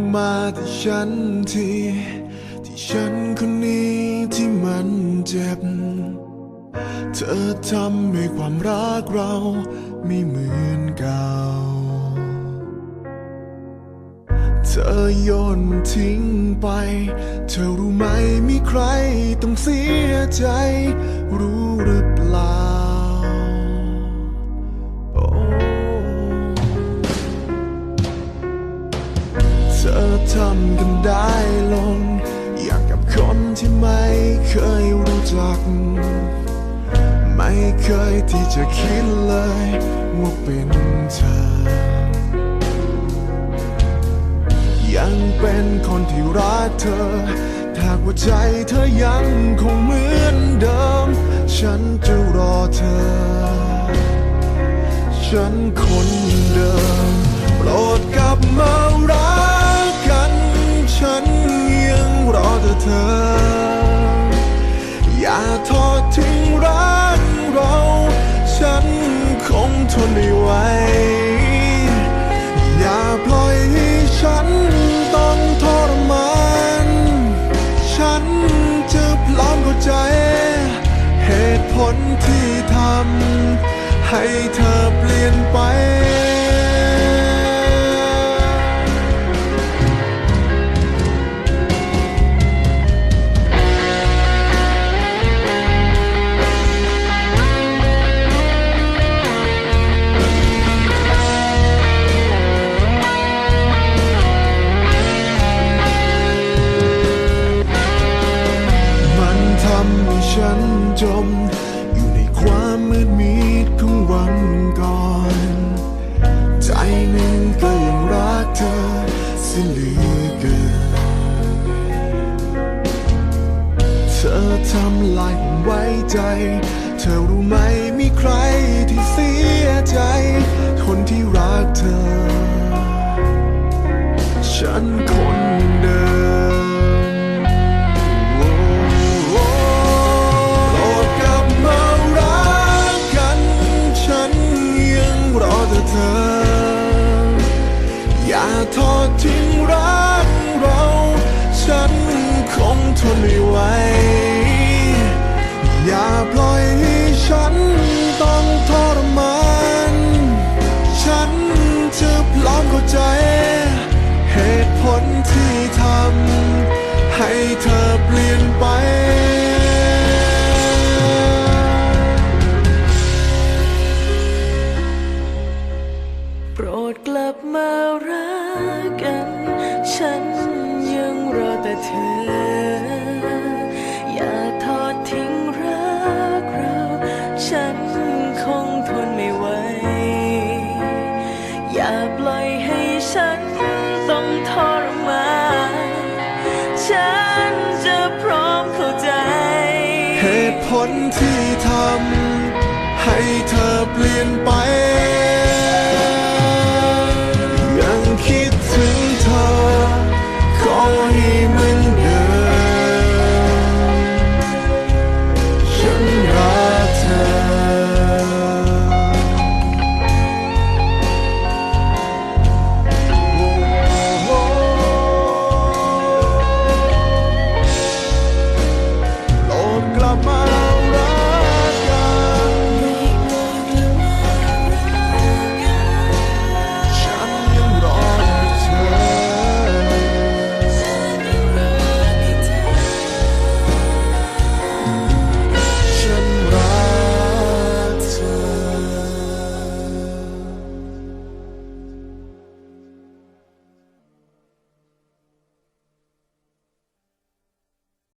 มองมาที่ฉันทีที่ฉันคนนี้ที่มันเจ็บ เธอทำให้ความรักเราไม่เหมือนเก่า เธอโยนมันทิ้งไป เธอรู้ไหมมีใครต้องเสียใจ รู้หรือเปล่า ทำกันได้ลง อย่างกับคนที่ไม่เคยรู้จัก ไม่เคยที่จะคิดเลย ว่าเป็นเธอ ยังเป็นคนที่รักเธอถ้าว่าใจเธอยังคงเหมือนเดิม ฉันจะรอเธอ ฉันคนเดิม โปรด เธอ อย่าทอดทิ้งรักเรา ฉันคงทนไม่ไหว อย่าปล่อยให้ฉันต้องทรมาน ฉันจะพร้อมเข้าใจ เหตุผลที่ทำให้เธอเปลี่ยนไป จม อยู่ในความมืดมิดของวันก่อน ใจหนึ่งก็ยังรักเธอเสิเหลือเกินเธอทำลายความไว้ใจ เธอรู้ไหมมีใครที่ ทอดทิ้งรักเรา ฉันคงทนไม่ไหว แต่เธอ อย่าทอดทิ้งรักเรา ฉันคงทนไม่ไหว อย่าปล่อยให้ฉันต้องทรมานฉันจะพร้อมเข้าใจ เหตุผลที่ทำให้เธอเปลี่ยนไป